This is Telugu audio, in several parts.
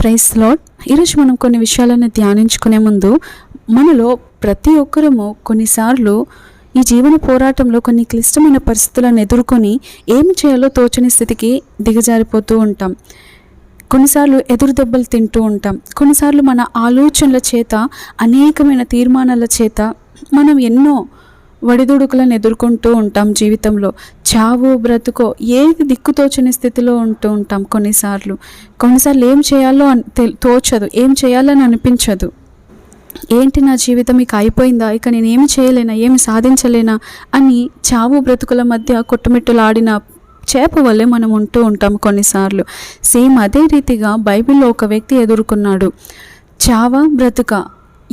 ప్రైస్ లాడ్ ఈరోజు మనం కొన్ని విషయాలను ధ్యానించుకునే ముందు మనలో ప్రతి ఒక్కరము కొన్నిసార్లు ఈ జీవన పోరాటంలో కొన్ని క్లిష్టమైన పరిస్థితులను ఎదుర్కొని ఏమి చేయాలో తోచని స్థితికి దిగజారిపోతూ ఉంటాం. కొన్నిసార్లు ఎదురు దెబ్బలు తింటూ ఉంటాం. కొన్నిసార్లు మన ఆలోచనల చేత అనేకమైన తీర్మానాల చేత మనం ఎన్నో వడిదుడుకులను ఎదుర్కొంటూ ఉంటాం జీవితంలో. చావు బ్రతుకో ఏది దిక్కుతోచని స్థితిలో ఉంటూ ఉంటాం కొన్నిసార్లు. కొన్నిసార్లు ఏం చేయాలో అని తోచదు ఏం చేయాలని అనిపించదు. ఏంటి నా జీవితం ఇక అయిపోయిందా? ఇక నేను ఏమి చేయలేనా? ఏమి సాధించలేనా? అని చావు బ్రతుకుల మధ్య కొట్టుమిట్టులాడిన చేప వల్లే మనం ఉంటూ ఉంటాం కొన్నిసార్లు. సేమ్ అదే రీతిగా బైబిల్లో ఒక వ్యక్తి ఎదుర్కొన్నాడు. చావ బ్రతుక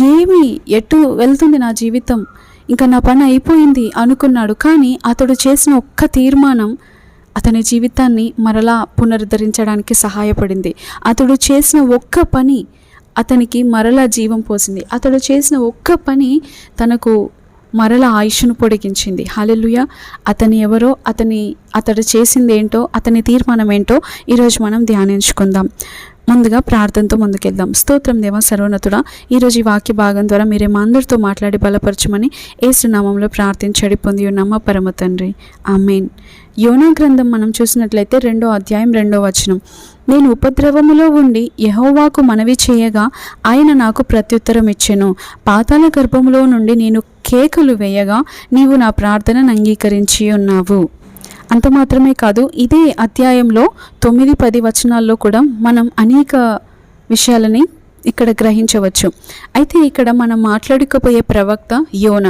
ఏమి ఎటు వెళ్తుంది నా జీవితం? ఇంకా నా పని అయిపోయింది అనుకున్నాడు. కానీ అతడు చేసిన ఒక్క తీర్మానం అతని జీవితాన్ని మరలా పునరుద్ధరించడానికి సహాయపడింది. అతడు చేసిన ఒక్క పని అతనికి మరలా జీవం పోసింది. అతడు చేసిన ఒక్క పని తనకు మరల ఆయుష్ను పొడిగించింది. హాలెలుయ అతని ఎవరో అతని అతడు చేసింది ఏంటో అతని తీర్మానం ఏంటో ఈరోజు మనం ధ్యానించుకుందాం. ముందుగా ప్రార్థనతో ముందుకెళ్దాం. స్తోత్రం దేవ సర్వోన్నతుడా ఈరోజు ఈ వాక్య భాగం ద్వారా మీరే మా అందరితో మాట్లాడి బలపరచమని ఏసునామంలో ప్రార్థించడి పొంది ఉన్నామా పరమ తండ్రి. ఆమెన్. యోనా గ్రంథం మనం చూసినట్లయితే రెండో అధ్యాయం రెండో వచనం. నేను ఉపద్రవములో ఉండి యహోవాకు మనవి చేయగా ఆయన నాకు ప్రత్యుత్తరం ఇచ్చెను. పాతాళ గర్భములో నుండి నేను కేకలు వేయగా నీవు నా ప్రార్థనను అంగీకరించి ఉన్నావు. అంత మాత్రమే కాదు ఇదే అధ్యాయంలో తొమ్మిది పది వచనాల్లో కూడా మనం అనేక విషయాలని ఇక్కడ గ్రహించవచ్చు. అయితే ఇక్కడ మనం మాట్లాడుకోబోయే ప్రవక్త యోన.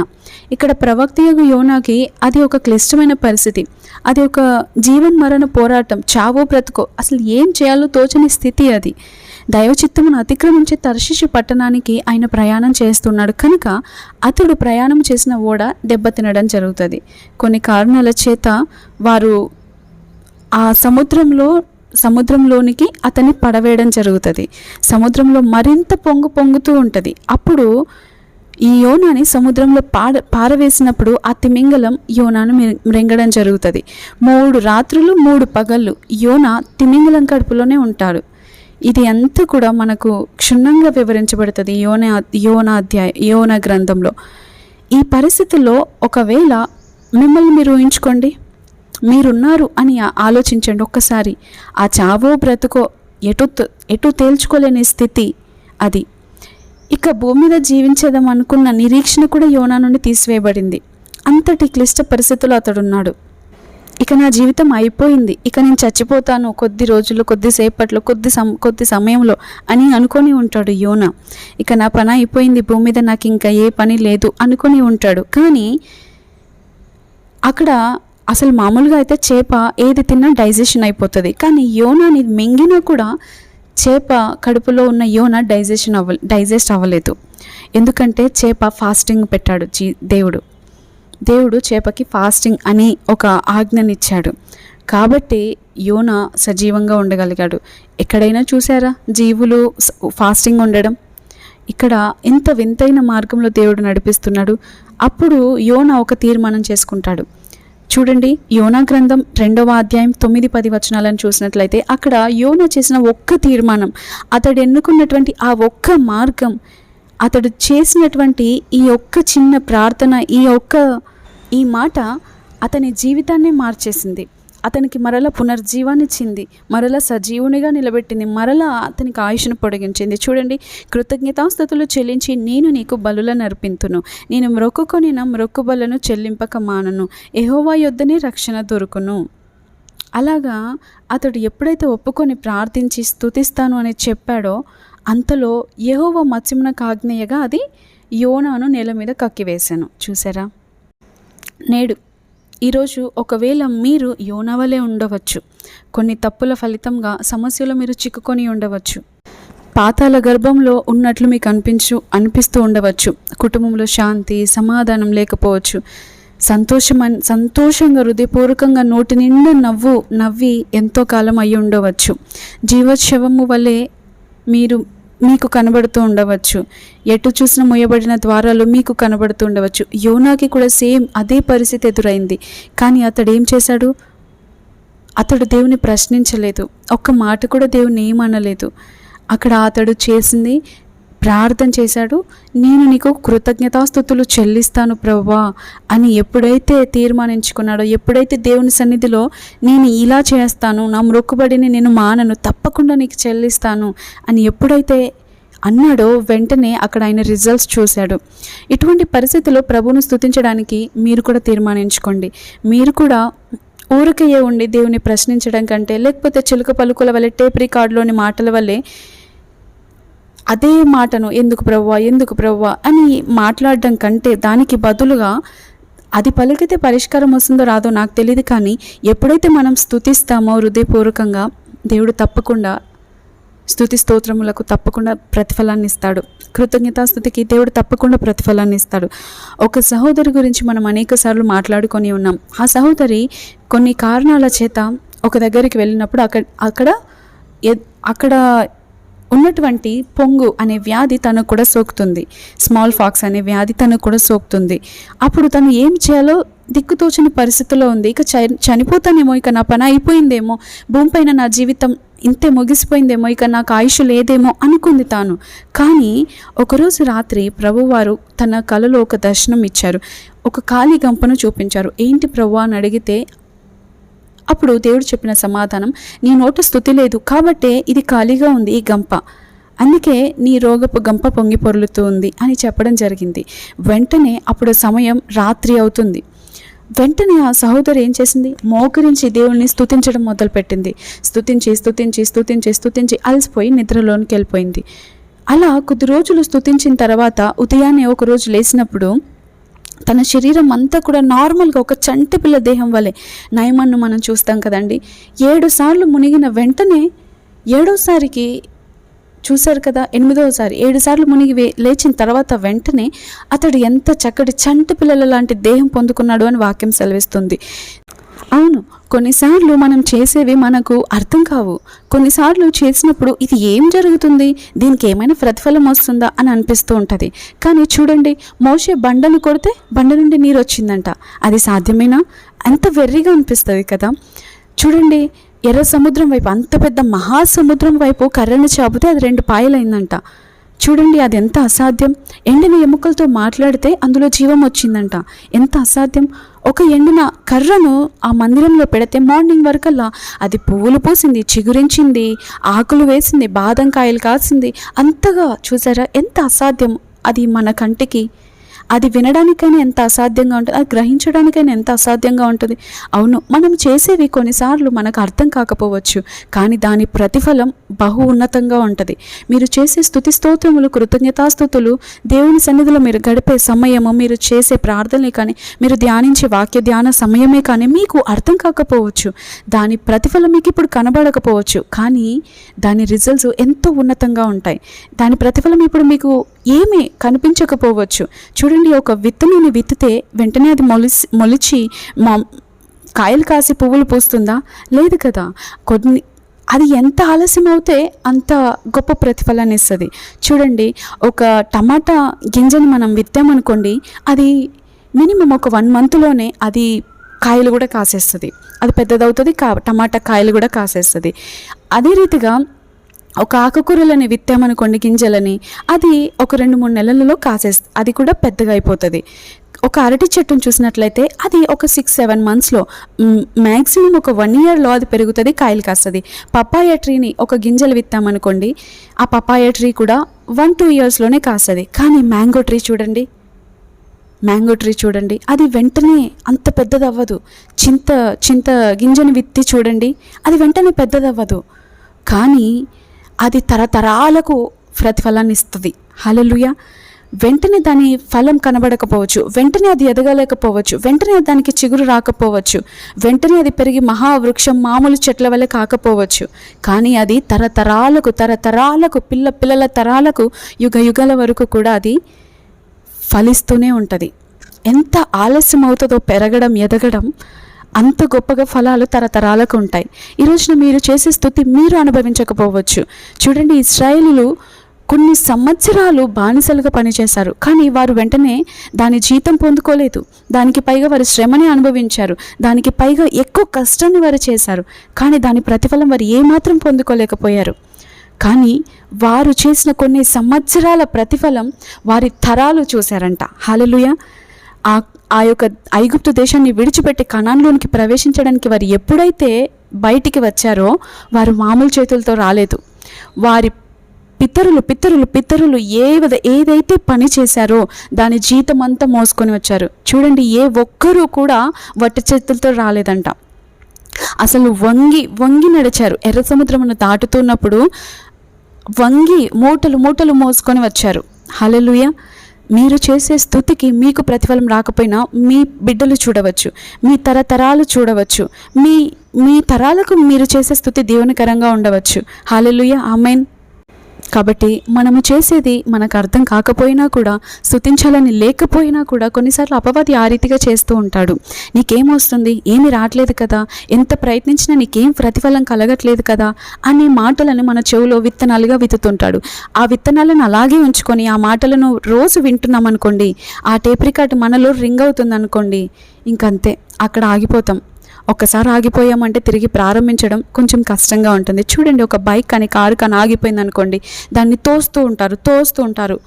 ఇక్కడ ప్రవక్త యొక్క యోనాకి అది ఒక క్లిష్టమైన పరిస్థితి. అది ఒక జీవన్ మరణ పోరాటం చావో బ్రతుకో. అసలు ఏం చేయాలో తోచని స్థితి అది. దైవచిత్తమును అతిక్రమించే తర్శిషు పట్టణానికి ఆయన ప్రయాణం చేస్తున్నాడు. కనుక అతడు ప్రయాణం చేసిన ఓడ దెబ్బతినడం జరుగుతుంది. కొన్ని కారణాల చేత వారు ఆ సముద్రంలో సముద్రంలోనికి అతన్ని పడవేయడం జరుగుతుంది. సముద్రంలో మరింత పొంగు పొంగుతూ ఉంటుంది. అప్పుడు ఈ యోనాని సముద్రంలో పాడ పారవేసినప్పుడు ఆ తిమింగలం యోనాను మిర- మ్రింగడం జరుగుతుంది. మూడు రాత్రులు మూడు పగళ్ళు యోన తిమింగలం కడుపులోనే ఉంటాడు. ఇది అంతా కూడా మనకు క్షుణ్ణంగా వివరించబడుతుంది యోన యోన అధ్యాయ యోన గ్రంథంలో. ఈ పరిస్థితుల్లో ఒకవేళ మిమ్మల్ని మీరు ఊహించుకోండి. మీరున్నారు అని ఆలోచించండి ఒక్కసారి. ఆ చావో బ్రతుకో ఎటు ఎటు తేల్చుకోలేని స్థితి అది. ఇక భూమి మీద జీవించేదాం అనుకున్న నిరీక్షణ కూడా యోనా నుండి తీసివేయబడింది. అంతటి క్లిష్ట పరిస్థితుల్లో అతడున్నాడు. ఇక నా జీవితం అయిపోయింది. ఇక నేను చచ్చిపోతాను కొద్ది రోజులు కొద్దిసేపట్లో కొద్ది సమ కొద్ది సమయంలో అని అనుకొని ఉంటాడు యోన. ఇక నా పని అయిపోయింది. భూమి మీద నాకు ఇంకా ఏ పని లేదు అనుకొని ఉంటాడు. కానీ అక్కడ అసలు మామూలుగా అయితే చేప ఏది తిన్నా డైజెషన్ అయిపోతుంది. కానీ యోనాని మింగినా కూడా చేప కడుపులో ఉన్న యోన డైజెషన్ అవ్వ డైజెస్ట్ అవ్వలేదు. ఎందుకంటే చేప ఫాస్టింగ్ పెట్టాడు జీ దేవుడు. దేవుడు చేపకి ఫాస్టింగ్ అని ఒక ఆజ్ఞనిచ్చాడు. కాబట్టి యోన సజీవంగా ఉండగలిగాడు. ఎక్కడైనా చూసారా జీవులు ఫాస్టింగ్ ఉండడం? ఇక్కడ ఎంత వింతైన మార్గంలో దేవుడు నడిపిస్తున్నాడు. అప్పుడు యోన ఒక తీర్మానం చేసుకుంటాడు. చూడండి యోనా గ్రంథం రెండవ అధ్యాయం తొమ్మిది పది వచనాలను చూసినట్లయితే అక్కడ యోన చేసిన ఒక్క తీర్మానం అతడు ఎన్నుకున్నటువంటి ఆ ఒక్క మార్గం అతడు చేసినటువంటి ఈ ఒక్క చిన్న ప్రార్థన ఈ ఒక్క ఈ మాట అతని జీవితాన్నే మార్చేసింది. అతనికి మరల పునర్జీవాన్నిచ్చింది మరల సజీవునిగా నిలబెట్టింది మరల అతనికి ఆయుష్ను పొడిగించింది. చూడండి కృతజ్ఞతాస్థుతులు చెల్లించి నేను నీకు బలులను అర్పింతును. నేను మ్రొక్కుకొనిన మ్రొక్కుబలను చెల్లింపక మానను. ఎహోవా యొద్దనే రక్షణ దొరుకును. అలాగా అతడు ఎప్పుడైతే ఒప్పుకొని ప్రార్థించి స్థుతిస్తాను అని చెప్పాడో అంతలో యహోవ మత్స్యమునకు ఆజ్ఞయగా అది యోనాను నేల మీద కక్కివేశాను. చూసారా నేడు ఈరోజు ఒకవేళ మీరు యోనవలే ఉండవచ్చు. కొన్ని తప్పుల ఫలితంగా సమస్యలు మీరు చిక్కుకొని ఉండవచ్చు. పాతాల గర్భంలో ఉన్నట్లు మీకు అనిపించు అనిపిస్తూ ఉండవచ్చు. కుటుంబంలో శాంతి సమాధానం లేకపోవచ్చు. సంతోషం అన్- సంతోషంగా హృదయపూర్వకంగా నోటి నిండా నవ్వు నవ్వి ఎంతో కాలం అయి ఉండవచ్చు జీవశవము వలె మీరు మీకు కనబడుతూ ఉండవచ్చు. ఎటు చూసిన మూయబడిన ద్వారాలు మీకు కనబడుతూ ఉండవచ్చు. యోనాకి కూడా సేమ్ అదే పరిస్థితి ఎదురైంది. కానీ అతడు ఏం చేశాడు? అతడు దేవుని ప్రశ్నించలేదు. ఒక్క మాట కూడా దేవుని ఏమనలేదు అక్కడ అతడు చేసింది ప్రార్థన చేశాడు. నేను నీకు కృతజ్ఞతాస్థుతులు చెల్లిస్తాను ప్రభా అని ఎప్పుడైతే తీర్మానించుకున్నాడో ఎప్పుడైతే దేవుని సన్నిధిలో నేను ఇలా చేస్తాను నా మొక్కుబడిని నేను మానను తప్పకుండా నీకు చెల్లిస్తాను అని ఎప్పుడైతే అన్నాడో వెంటనే అక్కడ ఆయన రిజల్ట్స్ చూశాడు. ఇటువంటి పరిస్థితుల్లో ప్రభువును స్తుతించడానికి మీరు కూడా తీర్మానించుకోండి. మీరు కూడా ఊరికయ్యే ఉండి దేవుని ప్రశ్నించడం కంటే లేకపోతే చిలుక పలుకుల వల్లే టేప్ రికార్డులోని మాటల వల్లే అదే మాటను ఎందుకు ప్రవ్వా? ఎందుకు ప్రవ్వా? అని మాట్లాడడం కంటే దానికి బదులుగా అది పలికితే పరిష్కారం వస్తుందో రాదో నాకు తెలియదు కానీ ఎప్పుడైతే మనం స్థుతిస్తామో హృదయపూర్వకంగా దేవుడు తప్పకుండా స్థుతి స్తోత్రములకు తప్పకుండా ప్రతిఫలాన్ని ఇస్తాడు. కృతజ్ఞతాస్థుతికి దేవుడు తప్పకుండా ప్రతిఫలాన్ని ఇస్తాడు. ఒక సహోదరి గురించి మనం అనేక సార్లు మాట్లాడుకొని ఉన్నాం. ఆ సహోదరి కొన్ని కారణాల చేత ఒక దగ్గరికి వెళ్ళినప్పుడు అక్కడ అక్కడ అక్కడ ఉన్నటువంటి పొంగు అనే వ్యాధి తనకు కూడా సోకుతుంది. స్మాల్ ఫాక్స్ అనే వ్యాధి తనకు కూడా సోకుతుంది. అప్పుడు తను ఏం చేయాలో దిక్కుతోచని పరిస్థితిలో ఉంది. ఇక చ చనిపోతానేమో ఇక నా పని అయిపోయిందేమో భూమిపైన నా జీవితం ఇంతే ముగిసిపోయిందేమో ఇక నాకు ఆయుష్ లేదేమో అనుకుంది తాను. కానీ ఒకరోజు రాత్రి ప్రభువారు తన కలలో ఒక దర్శనం ఇచ్చారు. ఒక ఖాళీ గంపను చూపించారు. ఏంటి ప్రభు అని అడిగితే అప్పుడు దేవుడు చెప్పిన సమాధానం నీ నోట స్థుతి లేదు కాబట్టే ఇది ఖాళీగా ఉంది ఈ గంప. అందుకే నీ రోగపు గంప పొంగి పొరులుతూ ఉంది అని చెప్పడం జరిగింది. వెంటనే అప్పుడు సమయం రాత్రి అవుతుంది. వెంటనే ఆ సహోదరి ఏం చేసింది? మోకరించి దేవుణ్ణి స్థుతించడం మొదలుపెట్టింది. స్థుతించి స్థుతించి స్థుతించి స్థుతించి అలసిపోయి నిద్రలోనికి వెళ్ళిపోయింది. అలా కొద్ది రోజులు స్థుతించిన తర్వాత ఉదయాన్నే ఒకరోజు లేచినప్పుడు తన శరీరం అంతా కూడా నార్మల్గా ఒక చంటి పిల్ల దేహం వలె నయమన్ను మనం చూస్తాం కదండి. ఏడు సార్లు మునిగిన వెంటనే ఏడోసారికి చూశారు కదా ఎనిమిదవసారి ఏడు సార్లు మునిగి లేచిన తర్వాత వెంటనే అతడు ఎంత చక్కటి చంటి పిల్లల లాంటి దేహం పొందుకున్నాడు అని వాక్యం సెలవిస్తుంది. అవును కొన్నిసార్లు మనం చేసేవి మనకు అర్థం కావు. కొన్నిసార్లు చేసినప్పుడు ఇది ఏం జరుగుతుంది? దీనికి ఏమైనా ప్రతిఫలం వస్తుందా అని అనిపిస్తూ ఉంటుంది. కానీ చూడండి మోసే బండను కొడితే బండ నుండి నీరు వచ్చిందంట. అది సాధ్యమేనా? అంత వెర్రిగా అనిపిస్తుంది కదా. చూడండి ఎర్ర సముద్రం వైపు అంత పెద్ద మహాసముద్రం వైపు కర్రను చాపితే అది రెండు పాయలైందంట. చూడండి అది ఎంత అసాధ్యం. ఎండిన ఎముకలతో మాట్లాడితే అందులో జీవం వచ్చిందంట. ఎంత అసాధ్యం. ఒక ఎండిన కర్రను ఆ మందిరంలో పెడితే మార్నింగ్ వరకల్లా అది పువ్వులు పూసింది చిగురించింది ఆకులు వేసింది బాదం కాయలు కాసింది. అంతగా చూసారా? ఎంత అసాధ్యం అది మన కంటికి. అది వినడానికైనా ఎంత అసాధ్యంగా ఉంటుంది అది గ్రహించడానికైనా ఎంత అసాధ్యంగా ఉంటుంది? అవును మనం చేసేవి కొన్నిసార్లు మనకు అర్థం కాకపోవచ్చు కానీ దాని ప్రతిఫలం బహు ఉన్నతంగా ఉంటుంది. మీరు చేసే స్థుతి స్తోత్రములు కృతజ్ఞతాస్థుతులు దేవుని సన్నిధిలో మీరు గడిపే సమయము మీరు చేసే ప్రార్థనలే కానీ మీరు ధ్యానించే వాక్య ధ్యాన సమయమే కానీ మీకు అర్థం కాకపోవచ్చు. దాని ప్రతిఫలం మీకు ఇప్పుడు కనబడకపోవచ్చు కానీ దాని రిజల్ట్స్ ఎంతో ఉన్నతంగా ఉంటాయి. దాని ప్రతిఫలం ఇప్పుడు మీకు ఏమీ కనిపించకపోవచ్చు. చూడండి ఒక విత్తనాన్ని విత్తితే వెంటనే అది మొలిసి మొలిచి మా కాయలు కాసి పువ్వులు పూస్తుందా? లేదు కదా. కొన్ని అది ఎంత ఆలస్యం అవుతే అంత గొప్ప ప్రతిఫలాన్ని ఇస్తుంది. చూడండి ఒక టమాటా గింజని మనం విత్తామనుకోండి అది మినిమం ఒక వన్ మంత్లోనే అది కాయలు కూడా కాసేస్తుంది. అది పెద్దదవుతుంది కా టమాటా కాయలు కూడా కాసేస్తుంది. అదే రీతిగా ఒక ఆకుకూరలని విత్తామనుకోండి గింజలని అది ఒక రెండు మూడు నెలలలో కాసేస్తుంది అది కూడా పెద్దగా అయిపోతుంది. ఒక అరటి చెట్టును చూసినట్లయితే అది ఒక సిక్స్ సెవెన్ మంత్స్లో మ్యాక్సిమం ఒక వన్ ఇయర్లో అది పెరుగుతుంది కాయలు కాస్తుంది. పపాయ ట్రీని ఒక గింజలు విత్తామనుకోండి ఆ పపాయ ట్రీ కూడా వన్ టూ ఇయర్స్లోనే కాస్తుంది. కానీ మ్యాంగో ట్రీ చూడండి. మ్యాంగో ట్రీ చూడండి. అది వెంటనే అంత పెద్దదవ్వదు. చింత చింత గింజను విత్తి చూడండి. అది వెంటనే పెద్దదవ్వదు. కానీ అది తరతరాలకు ప్రతిఫలాన్ని ఇస్తుంది. హలలుయ వెంటనే దాని ఫలం కనబడకపోవచ్చు. వెంటనే అది ఎదగలేకపోవచ్చు. వెంటనే దానికి చిగురు రాకపోవచ్చు. వెంటనే అది పెరిగి మహావృక్షం మామూలు చెట్ల వల్ల కాకపోవచ్చు. కానీ అది తరతరాలకు తరతరాలకు పిల్ల పిల్లల తరాలకు యుగ యుగాల వరకు కూడా అది ఫలిస్తూనే ఉంటుంది. ఎంత ఆలస్యం అవుతుందో పెరగడం ఎదగడం అంత గొప్పగా ఫలాలు తరతరాలకు ఉంటాయి. ఈ రోజున మీరు చేసే స్థుతి మీరు అనుభవించకపోవచ్చు. చూడండి ఇస్రాయేలీలు కొన్ని సంవత్సరాలు బానిసలుగా పనిచేశారు. కానీ వారు వెంటనే దాని జీతం పొందుకోలేదు. దానికి పైగా వారు శ్రమని అనుభవించారు. దానికి పైగా ఎక్కువ కష్టాన్ని వారు చేశారు. కానీ దాని ప్రతిఫలం వారు ఏమాత్రం పొందుకోలేకపోయారు. కానీ వారు చేసిన కొన్ని సంవత్సరాల ప్రతిఫలం వారి తరాలు చూశారంట. హాలలుయ. ఆ ఆ యొక్క ఐగుప్తు దేశాన్ని విడిచిపెట్టి కణాన్లోనికి ప్రవేశించడానికి వారు ఎప్పుడైతే బయటికి వచ్చారో వారు మామూలు చేతులతో రాలేదు. వారి పితరులు పితరులు పితరులు ఏ విధ- ఏదైతే పని చేశారో దాని జీతం అంతా మోసుకొని వచ్చారు. చూడండి ఏ ఒక్కరూ కూడా వట్టి చేతులతో రాలేదంట. అసలు వంగి వంగి నడిచారు. ఎర్ర సముద్రమును దాటుతున్నప్పుడు వంగి మూటలు మూటలు మోసుకొని వచ్చారు. హలలుయ మీరు చేసే స్థుతికి మీకు ప్రతిఫలం రాకపోయినా మీ బిడ్డలు చూడవచ్చు మీ తరతరాలు చూడవచ్చు మీ మీ తరాలకు మీరు చేసే స్థుతి దీవెనకరంగా ఉండవచ్చు. హాలెలుయ ఆమెన్ కాబట్టి మనము చేసేది మనకు అర్థం కాకపోయినా కూడా స్థుతించాలని లేకపోయినా కూడా కొన్నిసార్లు అపవాది ఆ రీతిగా చేస్తూ ఉంటాడు. నీకేమొస్తుంది? ఏమి రావట్లేదు కదా? ఎంత ప్రయత్నించినా నీకేం ప్రతిఫలం కలగట్లేదు కదా? అనే మాటలను మన చెవిలో విత్తనాలుగా విత్తుతుంటాడు. ఆ విత్తనాలను అలాగే ఉంచుకొని ఆ మాటలను రోజు వింటున్నాం అనుకోండి ఆ టేప్ రికార్డ్ మనలో రింగ్ అవుతుంది అనుకోండి ఇంకంతే. అక్కడ ఆగిపోతాం. ఒక్కసారి ఆగిపోయామంటే తిరిగి ప్రారంభించడం కొంచెం కష్టంగా ఉంటుంది. చూడండి ఒక బైక్ కానీ కారు కానీ ఆగిపోయింది అనుకోండి దాన్ని తోస్తూ ఉంటారు తోస్తూ ఉంటారు.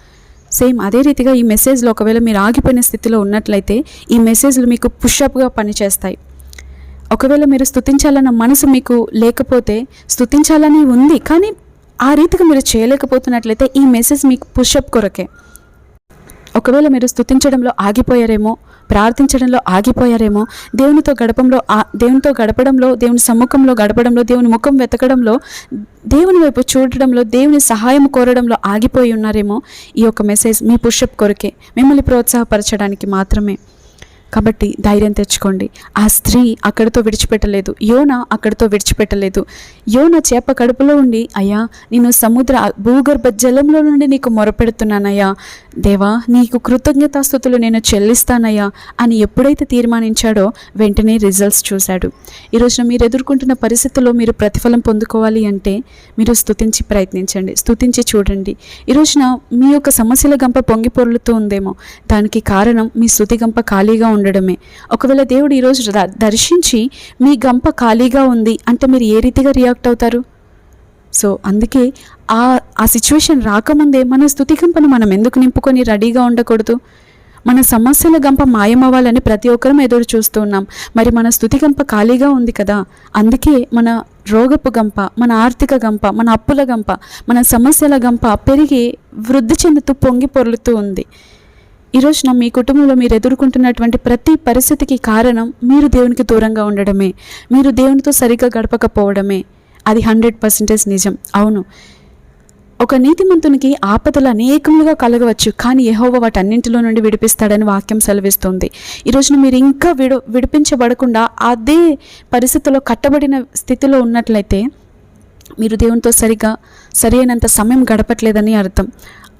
సేమ్ అదే రీతిగా ఈ మెసేజ్లో ఒకవేళ మీరు ఆగిపోయిన స్థితిలో ఉన్నట్లయితే ఈ మెసేజ్లు మీకు పుషప్గా పనిచేస్తాయి. ఒకవేళ మీరు స్థుతించాలన్న మనసు మీకు లేకపోతే స్థుతించాలని ఉంది కానీ ఆ రీతిగా మీరు చేయలేకపోతున్నట్లయితే ఈ మెసేజ్ మీకు పుషప్ కొరకే. ఒకవేళ మీరు స్థుతించడంలో ఆగిపోయారేమో ప్రార్థించడంలో ఆగిపోయారేమో? దేవునితో గడపంలో దేవునితో గడపడంలో దేవుని సమ్ముఖంలో గడపడంలో దేవుని ముఖం వెతకడంలో దేవుని వైపు చూడడంలో దేవుని సహాయం కోరడంలో ఆగిపోయి ఉన్నారేమో ఈ యొక్క మెసేజ్ మీ పుషప్ కొరకే. మిమ్మల్ని ప్రోత్సాహపరచడానికి మాత్రమే. కాబట్టి ధైర్యం తెచ్చుకోండి. ఆ స్త్రీ అక్కడితో విడిచిపెట్టలేదు. యోన అక్కడితో విడిచిపెట్టలేదు. యోన చేప కడుపులో ఉండి అయ్యా నేను సముద్ర భూగర్భ జలంలో నుండి నీకు మొరపెడుతున్నానయ్యా. దేవా నీకు కృతజ్ఞతాస్థుతులు నేను చెల్లిస్తానయ్యా అని ఎప్పుడైతే తీర్మానించాడో వెంటనే రిజల్ట్స్ చూశాడు. ఈరోజున మీరు ఎదుర్కొంటున్న పరిస్థితుల్లో మీరు ప్రతిఫలం పొందుకోవాలి అంటే మీరు స్థుతించి ప్రయత్నించండి. స్థుతించి చూడండి. ఈరోజున మీ యొక్క సమస్యల గంప పొంగిపొర్లుతూ ఉందేమో. దానికి కారణం మీ స్థుతి గంప ఖాళీగా ఉండడమే. ఒకవేళ దేవుడు ఈరోజు ద- దర్శించి మీ గంప ఖాళీగా ఉంది అంటే మీరు ఏ రీతిగా రియాక్ట్ అవుతారు? సో అందుకే ఆ ఆ సిచ్యువేషన్ రాకముందే మన స్థుతి గంపను మనం ఎందుకు నింపుకొని రెడీగా ఉండకూడదు? మన సమస్యల గంప మాయమవ్వాలని ప్రతి ఒక్కరం ఎదురు చూస్తూ ఉన్నాం. మరి మన స్థుతి గంప ఖాళీగా ఉంది కదా? అందుకే మన రోగపు గంప మన ఆర్థిక గంప మన అప్పుల గంప మన సమస్యల గంప పెరిగి వృద్ధి చెందుతూ పొంగి పొర్లుతూ ఉంది. ఈరోజున మీ కుటుంబంలో మీరు ఎదుర్కొంటున్నటువంటి ప్రతి పరిస్థితికి కారణం మీరు దేవునికి దూరంగా ఉండడమే. మీరు దేవునితో సరిగ్గా గడపకపోవడమే. అది హండ్రెడ్ పర్సెంటేజ్ నిజం. అవును. ఒక నీతిమంతునికి ఆపదలు అనేకములుగా కలగవచ్చు కానీ యెహోవా వాటన్నింటిలో నుండి విడిపిస్తాడని వాక్యం సెలవిస్తుంది. ఈ రోజున మీరు ఇంకా విడు విడిపించబడకుండా అదే పరిస్థితిలో కట్టబడిన స్థితిలో ఉన్నట్లయితే మీరు దేవునితో సరిగా సరైనంత సమయం గడపట్లేదని అర్థం.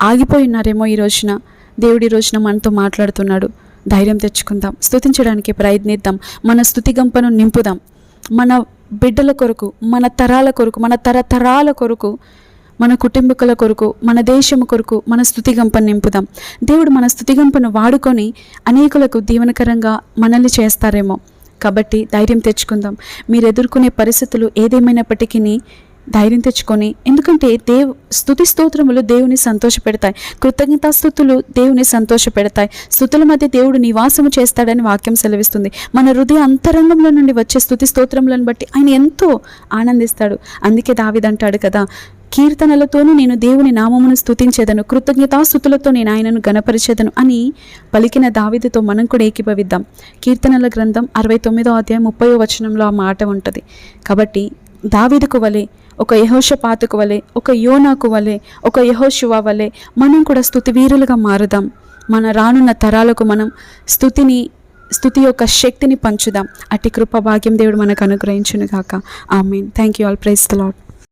ఆగిపోయి ఉన్నారేమో ఈ రోజున. దేవుడి రోజున మనతో మాట్లాడుతున్నాడు. ధైర్యం తెచ్చుకుందాం. స్తుతించడానికి ప్రయత్నిద్దాం. మన స్థుతి గంపను నింపుదాం. మన బిడ్డల కొరకు మన తరాల కొరకు మన తరతరాల కొరకు మన కుటుంబకుల కొరకు మన దేశము కొరకు మన స్థుతిగంపను నింపుదాం. దేవుడు మన స్థుతిగంపను వాడుకొని అనేకులకు దీవనకరంగా మనల్ని చేస్తారేమో. కాబట్టి ధైర్యం తెచ్చుకుందాం. మీరు ఎదుర్కొనే పరిస్థితులు ఏదేమైనప్పటికీ ధైర్యం తెచ్చుకొని ఎందుకంటే దేవ్ స్థుతి స్తోత్రములు దేవుని సంతోషపెడతాయి. కృతజ్ఞతాస్థుతులు దేవుని సంతోషపెడతాయి. స్థుతుల మధ్య దేవుడు నివాసము చేస్తాడని వాక్యం సెలవిస్తుంది. మన హృదయ అంతరంగంలో నుండి వచ్చే స్థుతి స్తోత్రములను బట్టి ఆయన ఎంతో ఆనందిస్తాడు. అందుకే దావిదంటాడు కదా కీర్తనలతోనూ నేను దేవుని నామమును స్తుతించేదను కృతజ్ఞతాస్థుతులతో నేను ఆయనను గణపరిచేదను అని పలికిన దావిదితో మనం కూడా ఏకీభవిద్దాం. కీర్తనల గ్రంథం అరవై తొమ్మిదో అధ్యాయం ముప్పై వచనంలో ఆ మాట ఉంటుంది. కాబట్టి దావీదుకు వలె ఒక యహోషపాతుకు వలె ఒక యోనాకు వలె ఒక యహోశివ వలె మనం కూడా స్థుతి వీరులుగా మారుదాం. మన రానున్న తరాలకు మనం స్థుతిని స్థుతి యొక్క శక్తిని పంచుదాం. అట్టి కృప భాగ్యం దేవుడు మనకు అనుగ్రహించును గాక mean thank you all praise the Lord